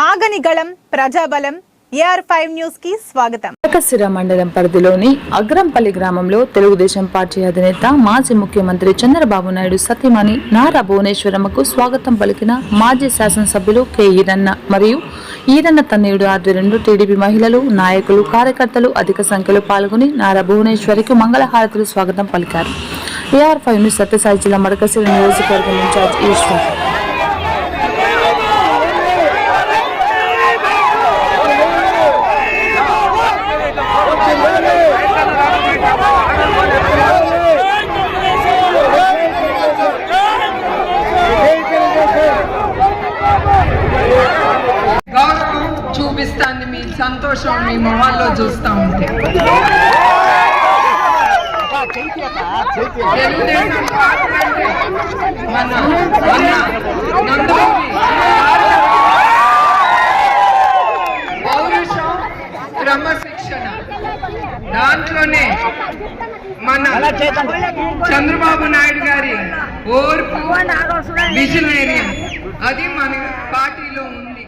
ఆగనిగళం గళం ప్రజాబలం AR five న్యూస్కి స్వాగతం. కసిర మండలం పరిధిలోని అగ్రంపల్లి గ్రామంలో తెలుగుదేశం పార్టీ అధినేత మాజీ ముఖ్యమంత్రి చంద్రబాబు నాయుడు సతీమణి నారా భువనేశ్వరమ్మకు స్వాగతం పలికిన మాజీ శాసనసభ్యులు కె ఈరన్న మరియు ఈరన్న తన్నయుడు ఆధ్వర్యంలో టీడీపీ మహిళలు నాయకులు కార్యకర్తలు అధిక సంఖ్యలో పాల్గొని నారా భువనేశ్వరికి మంగళహారతులు స్వాగతం పలికారు. ఏఆర్ ఫైవ్ న్యూస్ సత్యసాయి జిల్లా మడకసిర నియోజకవర్గం ఇన్ఛార్జ్ ఈశ్వర్. చూపిస్తాంది మీ సంతోషం మీ మొహాల్లో చూస్తా ఉంటే. తెలుగుదేశం పార్టీ అంటే మన మన నందమూరి పౌరుషం క్రమశిక్షణ దాంట్లోనే మన చంద్రబాబు నాయుడు గారి ఓర్పు విజనరీ అది మన పార్టీలో ఉంది.